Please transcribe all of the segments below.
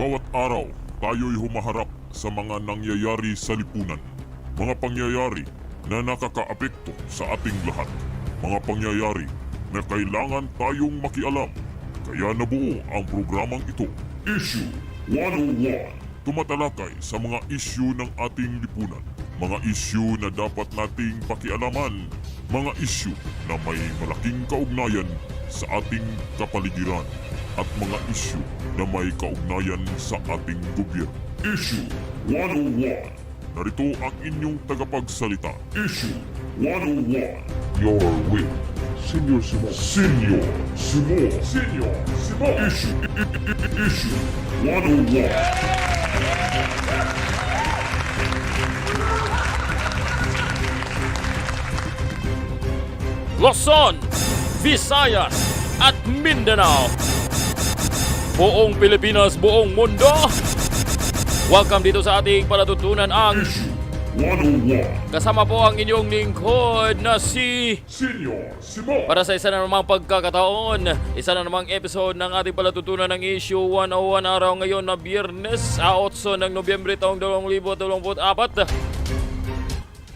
Bawat araw, tayo'y humaharap sa mga nangyayari sa lipunan. Mga pangyayari na nakakaapekto sa ating lahat. Mga pangyayari na kailangan tayong makialam. Kaya nabuo ang programang ito. Issue 101 Tumatalakay sa mga issue ng ating lipunan. Mga issue na dapat nating pakialaman. Mga issue na may malaking kaugnayan sa ating kapaligiran at mga issue na may kaugnayan sa ating gobyerno. Issue 101 Narito ang inyong tagapagsalita. Issue 101 Your with Senior Simo. Senior Simo. Senior Simo. Issue, issue 101 Luzon, Visayas at Mindanao. Buong Pilipinas, buong mundo. Welcome dito sa ating palatutunan ang 101 kasama po ang inyong lingkod na si Senior Simo. para sa isa na namang pagkakataon, isa na namang episode ng ating palatutunan ng issue 101 araw ngayon na Biyernes, 8 ng Nobyembre taong 2024.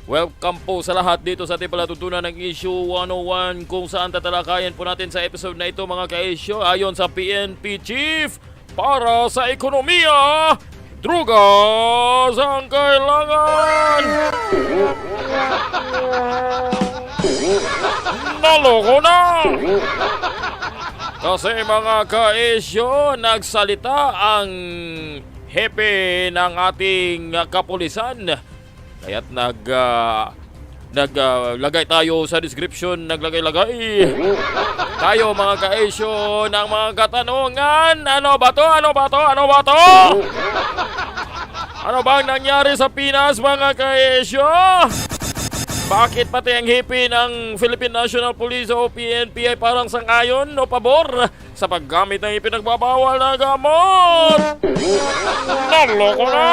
Welcome po sa lahat dito sa ating palatutunan ng issue 101 kung saan tatalakayan po natin sa episode na ito mga ka-issue ayon sa PNP Chief para sa ekonomiya, drugas ang kailangan! Naloko na! Kasi mga ka-issue, nagsalita ang hepe ng ating kapulisan Kaya't nag ah, naglagay tayo sa description, naglagay-lagay. Tayo mga ka-issue ng mga katanungan. Ano ba to? Ano ba to? Ano ba to? Ano bang nangyari sa Pinas mga ka-issue? Bakit pati ang hipi ng Philippine National Police o PNP ay parang sangayon o pabor sa paggamit ng ipinagbabawal na gamot? Naloko na!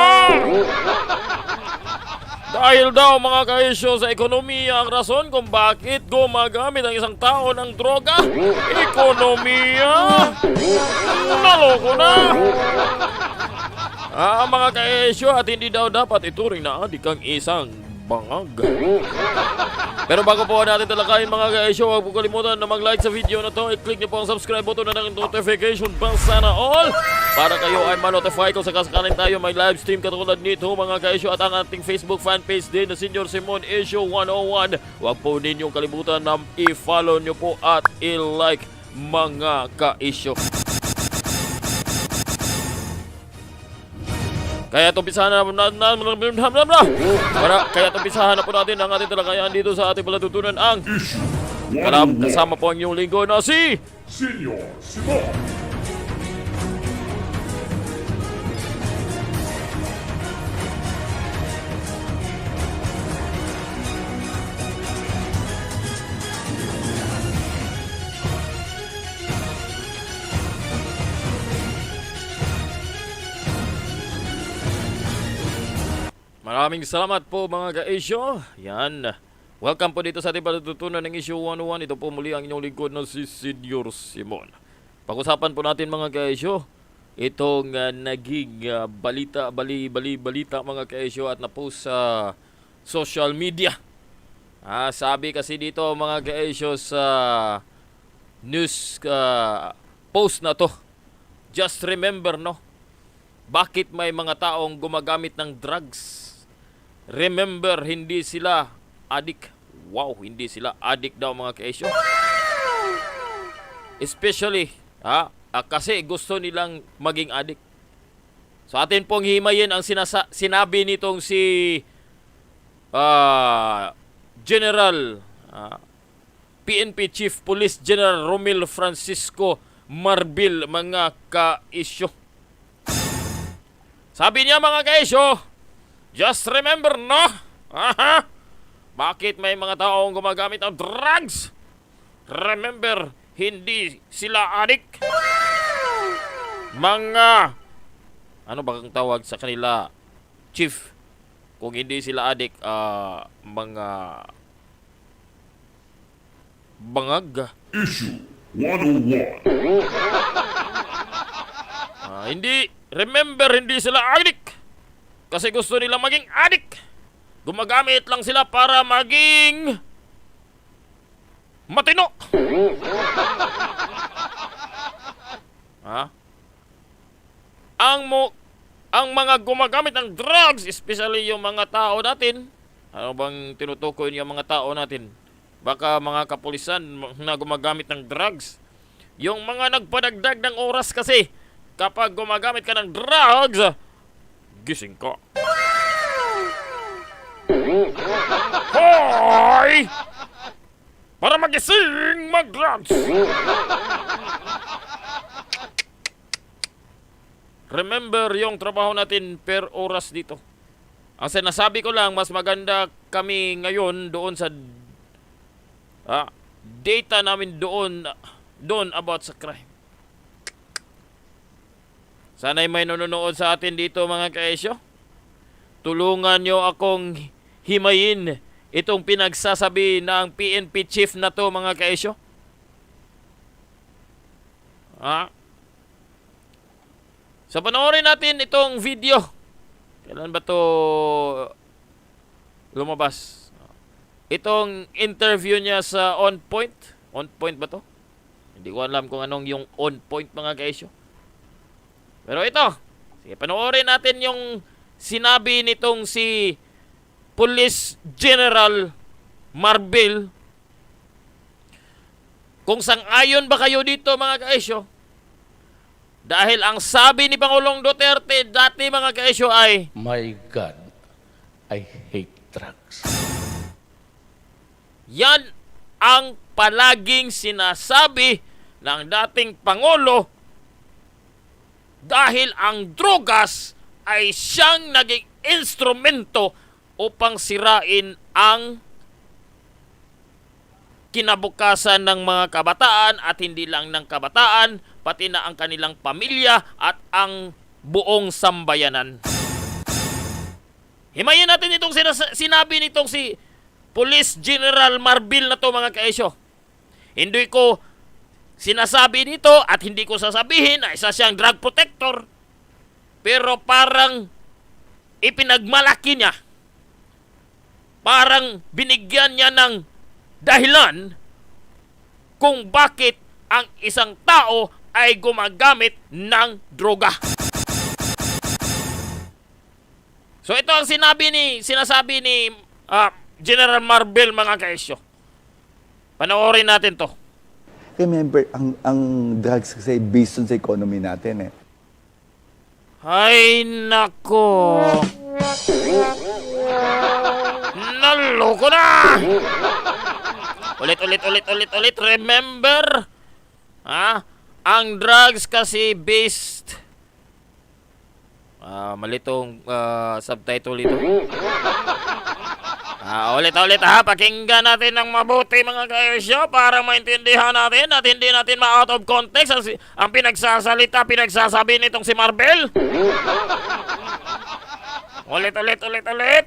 Dahil daw mga ka-issue sa ekonomiya ang rason kung bakit gumagamit ang isang tao ng droga. Ekonomiya! Naloko na! Ah, mga ka-issue at hindi daw dapat ituring na adik ang isang bangag. Pero bago po natin talakayin mga ka-issue, huwag po kalimutan na mag-like sa video na to. I-click niyo po ang subscribe button na ng notification bell sana all para kayo ay ma-notify kung sakasakaling tayo may live stream katulad nito mga ka-issue at ang ating Facebook fan page din na Senior Simon Issue 101. Huwag po ninyong kalimutan na i-follow niyo po at i-like mga ka-issue. Kaya tumpisahan na na na na na na na Para kaya tumpisahan na po natin ang ating talakayan dito sa ating palatutunan ang Kalam, 101 kasama po ang inyong linggo na si Senior Simo. Maraming salamat po mga ka-issue. Yan. Welcome po dito sa ating patutunan ng issue 101. Ito po muli ang inyong lingkod na si Senior Simon. Pag-usapan po natin mga ka-issue. Itong ah, naging ah, balita, bali, bali, balita mga ka-issue at na-post sa social media. Ah, sabi kasi dito mga ka-issue sa news ah, post na to. Just remember no, bakit may mga taong gumagamit ng drugs? Remember, hindi sila adik. Wow, hindi sila adik daw mga kaisyo. Especially, ha, ah, kasi gusto nilang maging adik. So atin pong himayin ang sinasa- sinabi nitong si ah, General ah, PNP Chief Police General Romil Francisco Marbil mga ka-isyo. Sabi niya mga kaisyo, just remember no? Aha! Bakit may mga taong gumagamit ng drugs? Remember, hindi sila adik. Mga, ano ba ang tawag sa kanila? Chief, kung hindi sila adik, ah, mga bangag. Issue 101 Ah, Hindi, remember, hindi sila addict. Kasi gusto nila maging addict. Gumagamit lang sila para maging matino. ha? Ang mo ang mga gumagamit ng drugs, especially yung mga tao natin, ano bang tinutukoy yung mga tao natin? Baka mga kapulisan na gumagamit ng drugs. Yung mga nagpadagdag ng oras kasi, kapag gumagamit ka ng drugs, gising ka. Hoy! Para magising, mag-drugs! Remember yung trabaho natin per oras dito. Ang sinasabi ko lang, mas maganda kami ngayon doon sa ah, data namin doon doon about sa crime. Sana'y may nanonood sa atin dito mga kaesyo. Tulungan nyo akong himayin itong pinagsasabi ng PNP chief na to mga kaesyo. Ha? So panoorin natin itong video. Kailan ba to lumabas? Itong interview niya sa On Point. On Point ba to? Hindi ko alam kung anong yung On Point mga kaisyo. Pero ito, sige, panoorin natin yung sinabi nitong si Police General Marbil. Kung sang-ayon ba kayo dito mga kaisyo? Dahil ang sabi ni Pangulong Duterte dati mga kaisyo ay My God, I hate drugs. Yan ang palaging sinasabi ng dating Pangulo dahil ang drogas ay siyang naging instrumento upang sirain ang kinabukasan ng mga kabataan at hindi lang ng kabataan, pati na ang kanilang pamilya at ang buong sambayanan. Himayin natin itong sinas- sinabi nitong si Police General Marbil na to mga kaesyo. Hindi ko sinasabi dito at hindi ko sasabihin na isa siyang drug protector. Pero parang ipinagmalaki niya. Parang binigyan niya ng dahilan kung bakit ang isang tao ay gumagamit ng droga. So ito ang sinabi ni sinasabi ni ah, General Marvel mga kaesyo. Panoorin natin to. Remember, ang, ang drugs kasi based on sa economy natin eh. Ay nako. Naloko na! Ulit, ulit, ulit, ulit, ulit. Remember? Ha? Ang drugs kasi based... Ah, malitong ah, subtitle ito. Ah, ulit, ulit ha. Pakinggan natin ng mabuti mga kaesyo para maintindihan natin at hindi natin ma-out of context ang, ang pinagsasalita, pinagsasabi nitong si Marvel. Ulit, ulit, ulit, ulit.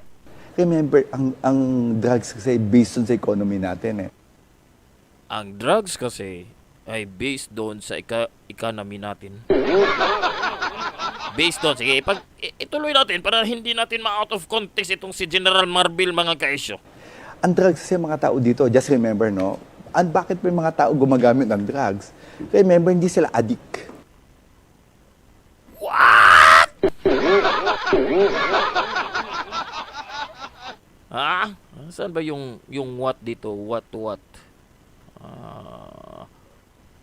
Remember, ang, ang drugs kasi based sa economy natin eh. Ang drugs kasi ay based doon sa ika- economy natin. Based doon. Sige, ipag, i- ituloy natin para hindi natin ma-out of context itong si General Marbil mga kaisyo. Ang drugs kasi mga tao dito, just remember, no? And bakit may mga tao gumagamit ng drugs? Remember, hindi sila addict. Ha? Saan ba yung, yung what dito? What what? Ah,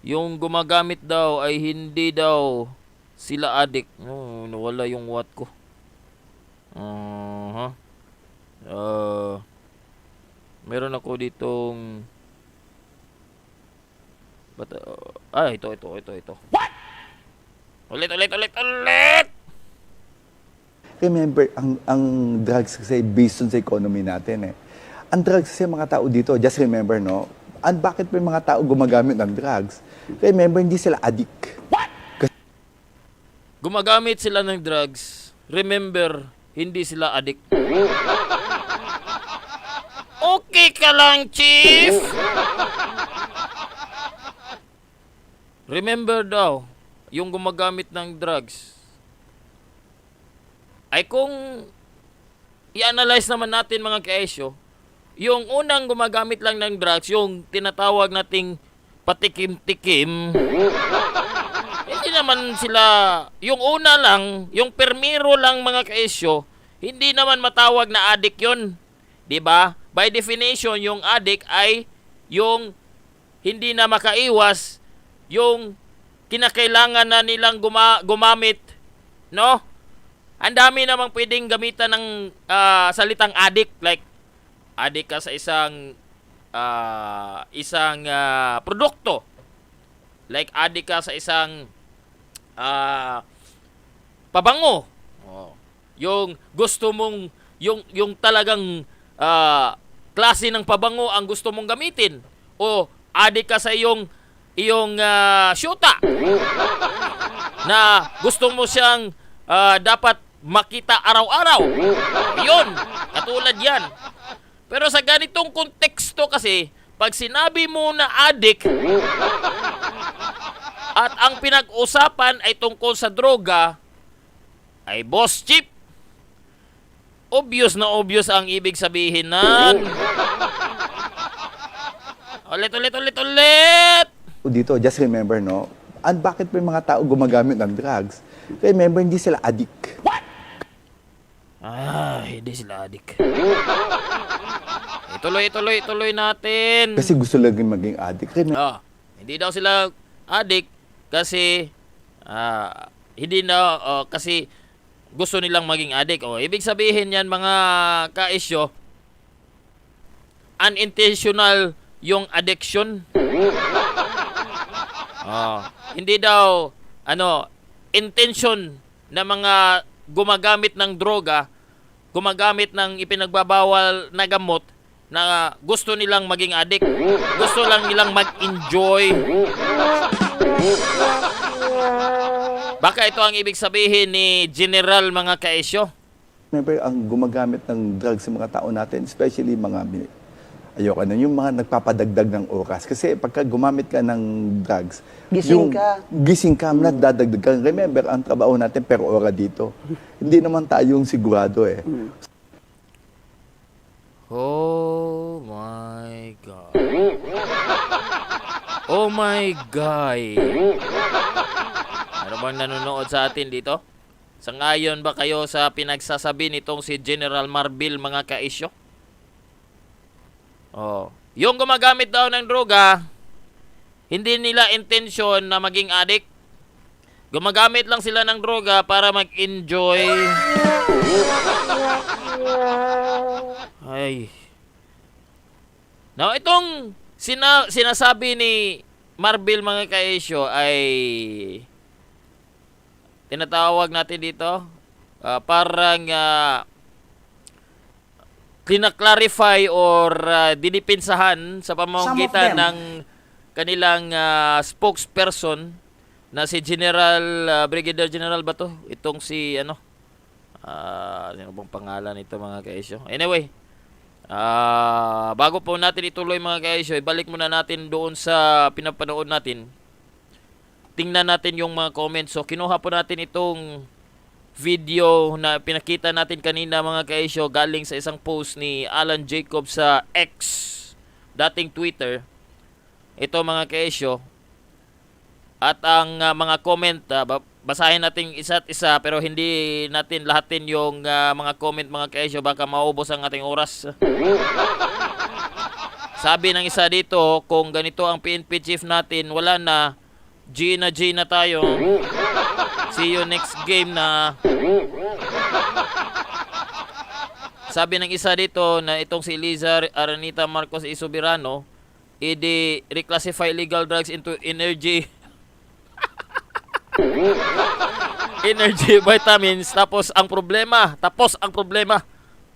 yung gumagamit daw ay hindi daw sila addict. Oh, nawala yung what ko. Aha. Ah, meron ako ditong But, uh, ah, ito, ito, ito, ito. What? Ulit, ulit, ulit, ulit! Remember, ang, ang drugs kasi based on sa economy natin eh. Ang drugs kasi mga tao dito, just remember, no? And bakit may mga tao gumagamit ng drugs? Remember, hindi sila addict. Gumagamit sila ng drugs. Remember, hindi sila addict. Okay ka lang, Chief! Remember daw, yung gumagamit ng drugs ay kung i-analyze naman natin mga kaesyo, yung unang gumagamit lang ng drugs, yung tinatawag nating patikim-tikim, naman sila, yung una lang, yung permiro lang mga kaesyo, hindi naman matawag na addict yun. ba? By definition, yung addict ay yung hindi na makaiwas, yung kinakailangan na nilang guma- gumamit, no? Ang dami namang pwedeng gamitan ng ah, salitang addict like addict ka sa isang ah, isang ah, produkto. Like addict ka sa isang ah, pabango. Oh. Yung gusto mong yung yung talagang ah, klase ng pabango ang gusto mong gamitin o addict ka sa iyong iyong ah, syuta na gusto mo siyang ah, dapat makita araw-araw. Yun, katulad yan. Pero sa ganitong konteksto kasi, pag sinabi mo na addict, at ang pinag-usapan ay tungkol sa droga, ay boss chip. Obvious na obvious ang ibig sabihin nan. Ulit, ulit, ulit, ulit! dito, just remember, no? And bakit may mga tao gumagamit ng drugs? Remember, hindi sila addict. Ah, hindi sila adik. ituloy, ituloy, ituloy natin. Kasi gusto lang maging addict. Remember, Ah, hindi daw sila adik kasi ah, hindi na oh, kasi gusto nilang maging adik. Oh, ibig sabihin yan mga kaisyo unintentional yung addiction. Ah, hindi daw ano intention na mga gumagamit ng droga, gumagamit ng ipinagbabawal na gamot na gusto nilang maging addict. Gusto lang nilang mag-enjoy. Baka ito ang ibig sabihin ni General mga kaesyo. remember, ang gumagamit ng drugs sa mga tao natin, especially mga, ayoko na, yung mga nagpapadagdag ng oras. Kasi pagka gumamit ka ng drugs, Gising yung, ka. Gising ka, nadadagdag ka. Remember, ang trabaho natin per ora dito. Hindi naman tayong sigurado eh. Oh my God. Oh my God. Ano bang nanonood sa atin dito? Sangayon ba kayo sa pinagsasabi nitong si General Marbil mga kaisyo? Oh. Yung gumagamit daw ng droga, hindi nila intensyon na maging addict. Gumagamit lang sila ng droga para mag-enjoy. Ay. Now, itong sina sinasabi ni Marbil mga kaisyo ay tinatawag natin dito ah, parang uh, clarify or ah, dinipinsahan sa pamamagitan ng kanilang ah, spokesperson na si General ah, Brigadier General ba to? Itong si ano? Ah, ano bang pangalan nito mga kaisyo? Anyway, Ah, bago po natin ituloy mga kaisyo, ibalik muna natin doon sa pinapanood natin. Tingnan natin yung mga comments. So, kinuha po natin itong video na pinakita natin kanina mga kaisyo galing sa isang post ni Alan Jacob sa X, dating Twitter. Ito mga kaisyo. At ang ah, mga comment, ba- basahin natin isa't isa pero hindi natin lahatin yung ah, mga comment mga kaisyo baka maubos ang ating oras. Sabi ng isa dito, kung ganito ang PNP chief natin, wala na. G na G na tayo. See you next game na. Sabi ng isa dito na itong si Liza Aranita Marcos Isobirano, edi reclassify illegal drugs into energy energy vitamins tapos ang problema tapos ang problema.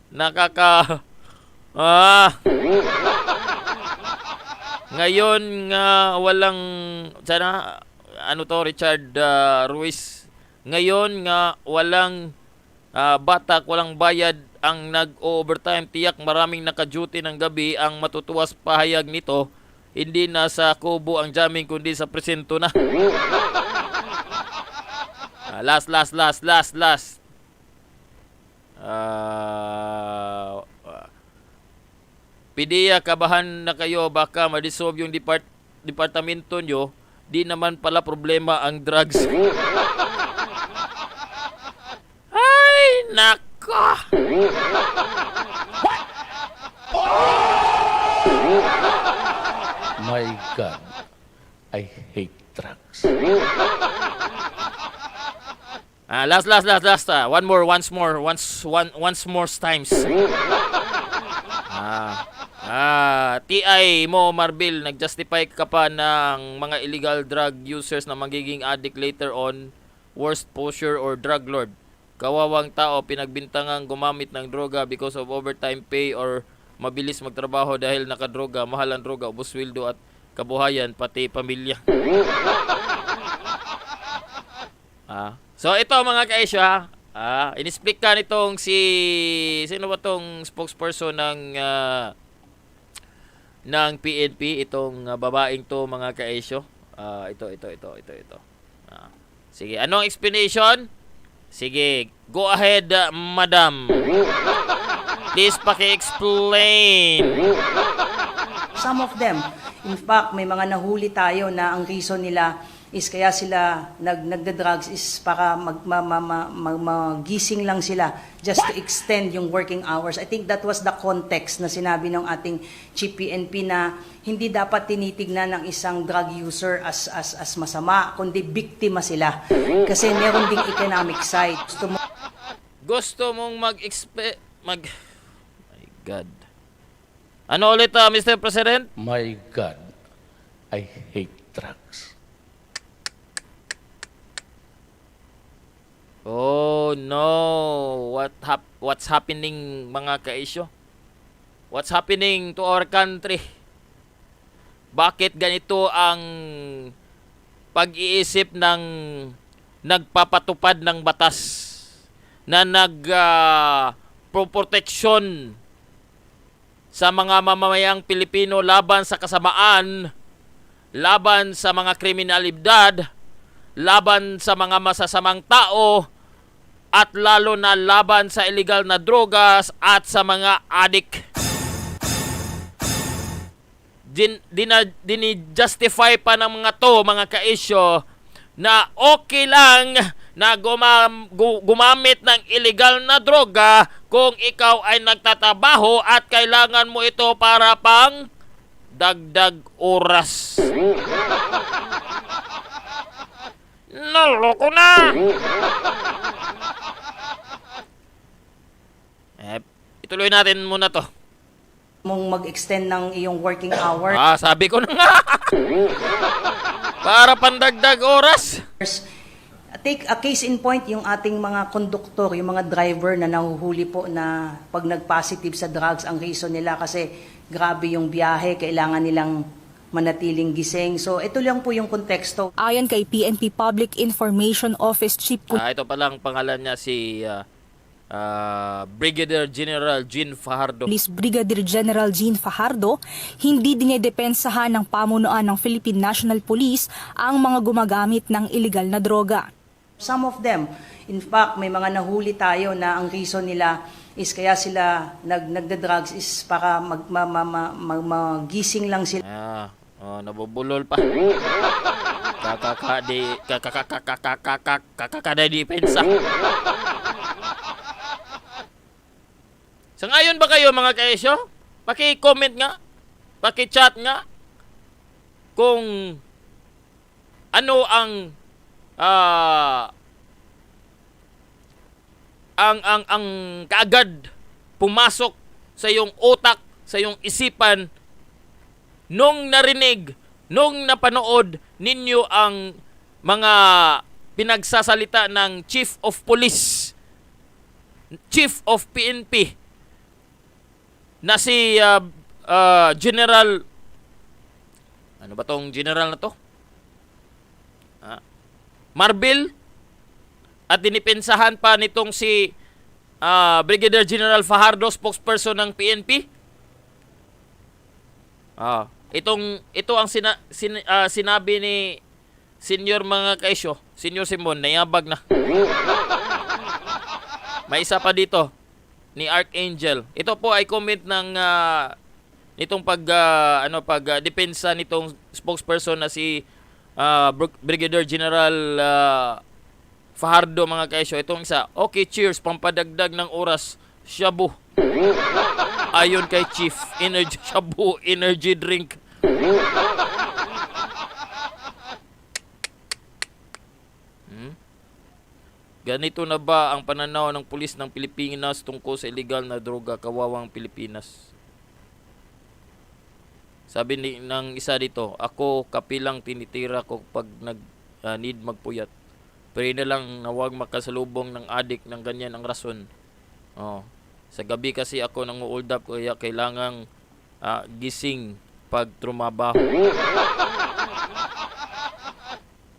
Nakaka ah. Ngayon nga walang sana ano to Richard ah, Ruiz. Ngayon nga walang ah, batak walang bayad ang nag-overtime. Tiyak maraming naka-duty ng gabi. Ang matutuwas pahayag nito hindi na sa kubo ang jamming kundi sa presento na Last, last, last, last, last. Ah. Pidiya, kabahan na kayo, baka ma-dissolve yung depart departamento nyo. Di naman pala problema ang drugs. Ay, nako! My God, I hate drugs. Ah, last, last, last, last. ah. One more, once more, once, one, once more times. Ah, ah, TI mo, Marbil, nag-justify ka pa ng mga illegal drug users na magiging addict later on, worst posture or drug lord. Kawawang tao, pinagbintangang gumamit ng droga because of overtime pay or mabilis magtrabaho dahil nakadroga, mahal ang droga, ubos sweldo at kabuhayan, pati pamilya. Ah. So ito mga kaisyo ha. Ah, in-speak ka nitong si sino ba tong spokesperson ng ah, ng PNP itong ah, babaeng to mga kaisyo. Ah, ito ito ito ito ito. Ah. Sige, anong explanation? Sige, go ahead, ah, madam. Please paki-explain. Some of them, in fact, may mga nahuli tayo na ang reason nila is kaya sila nag nagda-drugs is para mag, ma, ma, ma, ma- magising lang sila just to extend yung working hours. I think that was the context na sinabi ng ating Chief PNP na hindi dapat tinitignan ng isang drug user as as as masama kundi biktima sila. Kasi meron ding economic side. Gusto mo Gusto mong mag-expe mag My God. Ano ulit ah, Mr. President? My God, I hate drugs. Oh no. What hap what's happening mga kaisyo? What's happening to our country? Bakit ganito ang pag-iisip ng nagpapatupad ng batas na nag ah, proteksyon sa mga mamamayang Pilipino laban sa kasamaan, laban sa mga kriminalidad, laban sa mga masasamang tao, at lalo na laban sa illegal na drogas at sa mga adik. Din, dina, dini-justify pa ng mga to, mga kaisyo, na okay lang na gumam, gu- gumamit ng illegal na droga kung ikaw ay nagtatabaho at kailangan mo ito para pang dagdag oras. Naloko na! Eh, ituloy natin muna to. mong mag-extend ng iyong working hours. Ah, sabi ko na nga. Para pandagdag oras. Take a case in point yung ating mga konduktor, yung mga driver na nahuhuli po na pag nag-positive sa drugs, ang reason nila kasi grabe yung biyahe, kailangan nilang manatiling gising. So ito lang po yung konteksto. Ayon kay PNP Public Information Office Chief Ah, ito palang pangalan niya si ah, ah, Brigadier General Jean Fajardo. Police Brigadier General Jean Fajardo, hindi dinidepensahan ng pamunuan ng Philippine National Police ang mga gumagamit ng illegal na droga. Some of them, in fact, may mga nahuli tayo na ang reason nila is kaya sila nag nagda-drugs is para mag, ma, ma, ma, ma- magising lang sila. Ah, oh, nabubulol pa. Kakaka di So Sangayon ba kayo mga kaisyo? Paki-comment nga. Paki-chat nga. Kung ano ang uh, ang ang ang kaagad pumasok sa iyong utak, sa iyong isipan nung narinig, nung napanood ninyo ang mga pinagsasalita ng Chief of Police, Chief of PNP, na si uh, uh, General, ano ba tong general na to? Ah, Marbil, at dinipensahan pa nitong si ah, Brigadier General Fajardo, spokesperson ng PNP. Ah, itong ito ang sina, sin- ah, sinabi ni Senior mga kaisyo, Senior Simon, nayabag na. May isa pa dito ni Archangel. Ito po ay comment ng ah, nitong pag ah, ano pag ah, depensa nitong spokesperson na si Brig- Brigadier General ah, Fajardo mga kaisyo. Itong isa, okay cheers, pampadagdag ng oras, shabu. Ayon kay Chief, energy shabu, energy drink. Ganito na ba ang pananaw ng pulis ng Pilipinas tungkol sa illegal na droga kawawang Pilipinas? Sabi ni, ng isa dito, ako kapilang tinitira ko pag nag ah, need magpuyat. Pray na lang na huwag makasalubong ng adik ng ganyan ang rason. Oh. Sa gabi kasi ako nang hold up kaya kailangang ah, gising pag trumabaho.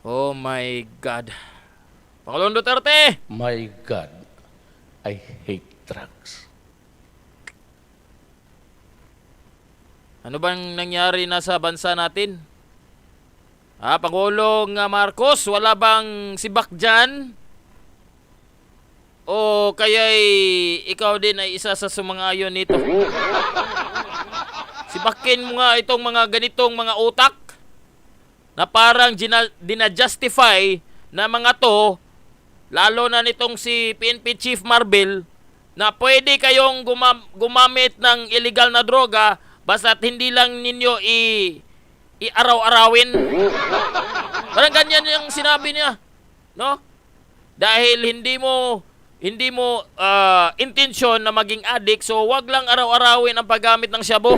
Oh my God. Pangulong Duterte! My God, I hate drugs. Ano bang nangyari na sa bansa natin? Ah, Pangulong Marcos, wala bang sibak dyan? O kaya'y ikaw din ay isa sa sumangayon nito? Sibakin mo nga itong mga ganitong mga utak na parang gina- dinajustify na mga to, lalo na nitong si PNP Chief Marvel, na pwede kayong guma- gumamit ng illegal na droga basta't hindi lang ninyo i i-araw-arawin. Parang ganyan yung sinabi niya, no? Dahil hindi mo hindi mo ah, intensyon na maging addict, so wag lang araw-arawin ang paggamit ng shabu.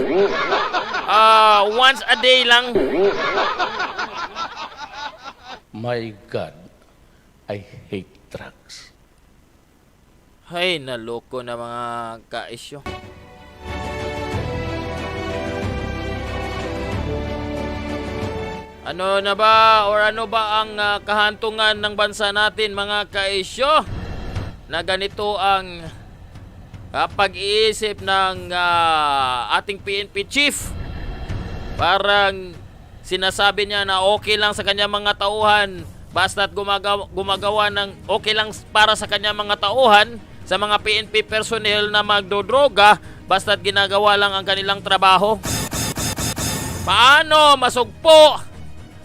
Ah, once a day lang. My God, I hate drugs. Hay, naloko na mga kaisyo. Ano na ba or ano ba ang ah, kahantungan ng bansa natin mga kaisyo? Na ganito ang ah, pag-iisip ng ah, ating PNP chief. Parang sinasabi niya na okay lang sa kanya mga tauhan basta't gumagawa, gumagawa ng okay lang para sa kanya mga tauhan sa mga PNP personnel na magdodroga basta't ginagawa lang ang kanilang trabaho. Paano masugpo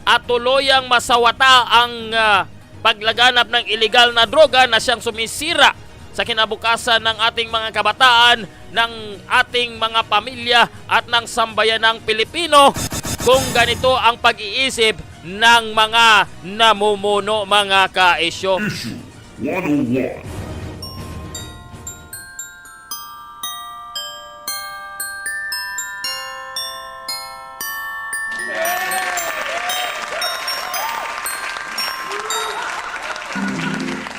at tuluyang masawata ang ah, paglaganap ng illegal na droga na siyang sumisira sa kinabukasan ng ating mga kabataan, ng ating mga pamilya at ng sambayanang Pilipino kung ganito ang pag-iisip ng mga namumuno mga kaisyo. Issue 101.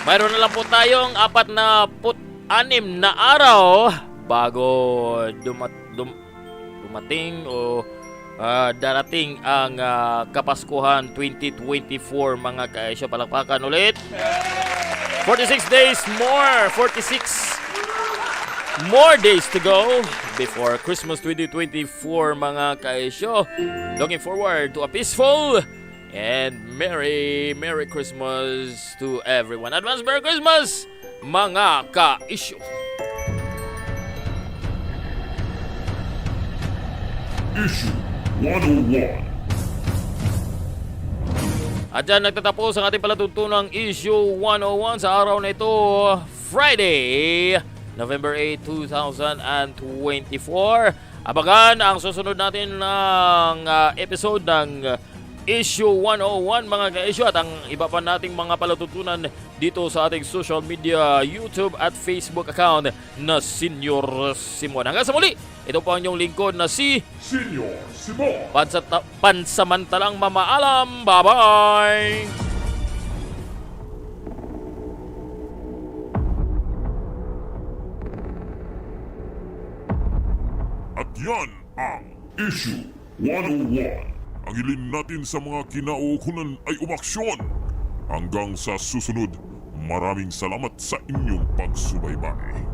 Mayroon na lang po tayong apat na put anim na araw bago dumat, dum, dumating o ah, darating ang ah, Kapaskuhan 2024 mga kaisyo. Palakpakan ulit. 46 days more. 46 more days to go before Christmas 2024 mga kaisyo. Looking forward to a peaceful and Merry Merry Christmas to everyone. Advance Merry Christmas mga ka-isyo. Issue 101. At dyan nagtatapos ang ating palatuntunang issue 101 sa araw na ito, Friday, November 8, 2024. Abagan ang susunod natin ng ah, episode ng issue 101 mga ka-issue at ang iba pa nating mga palatuntunan dito sa ating social media, YouTube at Facebook account na Senior Simon. Hanggang sa muli, ito po ang inyong lingkod na si Senior Simon. Pansat pansamantalang mamaalam. Bye-bye! At yan ang Issue 101. Ang hilin natin sa mga kinaukunan ay umaksyon. Hanggang sa susunod, maraming salamat sa inyong pagsubaybay.